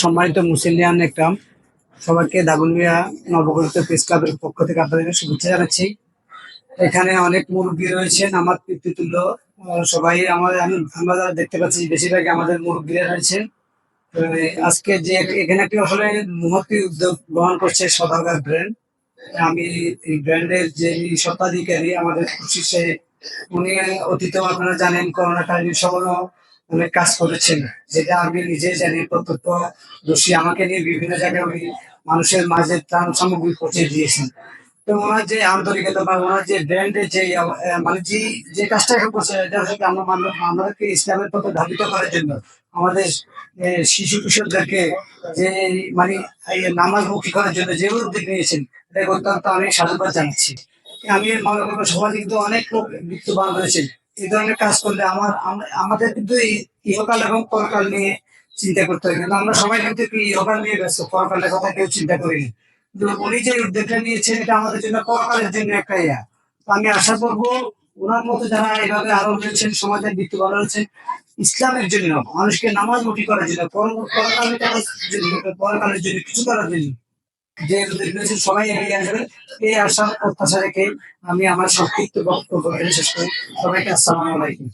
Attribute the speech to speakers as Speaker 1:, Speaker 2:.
Speaker 1: সম্মানিত মুসলিয়ান একরাম, সবাইকে দাগুলিয়া নবগঠিত প্রেস ক্লাবের পক্ষ থেকে আপনাদের শুভেচ্ছা জানাচ্ছি। এখানে অনেক মুরব্বী রয়েছেন, আমার পিতৃতুল্য সবাই আমাদের আমি আমরা যারা দেখতে পাচ্ছি বেশিরভাগই আমাদের মুরব্বীরা রয়েছেন। আজকে যে এখানে একটি আসলে মহৎ উদ্যোগ গ্রহণ করছে সদাগর ব্র্যান্ড। আমি এই ব্র্যান্ডের যে স্বত্বাধিকারী আমাদের খুশি সে, উনি অতীতেও আপনারা জানেন, করোনাকালীন সময় অনেক কাজ করেছেন। যেটা আমি নিজে জানি প্রত্যক্ষ দোষী আমাকে নিয়ে বিভিন্ন জায়গায় উনি মানুষের মাঝে ত্রাণ সামগ্রী পৌঁছে দিয়েছেন। তো ওনার যে আন্তরিকতা বা ওনার যে ব্র্যান্ডের যে মানে যে যে কাজটা এখন করছে, এটা হচ্ছে আমরা আমাদেরকে ইসলামের পথে ধাবিত করার জন্য আমাদের শিশু কিশোরদেরকে যে মানে নামাজ মুখী করার জন্য যে উদ্যোগ নিয়েছেন এটা অত্যন্ত আমি সাধুবাদ জানাচ্ছি। আমি মনে করব সমাজে কিন্তু অনেক লোক মৃত্যুবরণ করেছেন। এই ধরনের কাজ করলে আমার আমাদের কিন্তু ইহকাল এবং পরকাল নিয়ে চিন্তা করতে হয় কিন্তু আমরা সবাই কিন্তু ইহকাল নিয়ে ব্যস্ত, পরকালের কথা কেউ চিন্তা করি না। কিন্তু উনি যে উদ্যোগটা নিয়েছেন, এটা আমাদের জন্য পরকালের জন্য একটা ইয়া আমি আশা করব ওনার মতো যারা এভাবে আরও রয়েছেন, সমাজের মৃত্যুবরণ রয়েছেন, ইসলামের জন্য, মানুষকে নামাজ মুখী করার জন্য, পরকালের জন্য পরকালের জন্য, কিছু করার জন্য যে সবাই এগিয়ে আসবে, এই আশা প্রত্যাশা রেখে আমি আমার সংক্ষিপ্ত বক্তব্য শেষ করি। সবাইকে আসসালাম আলাইকুম।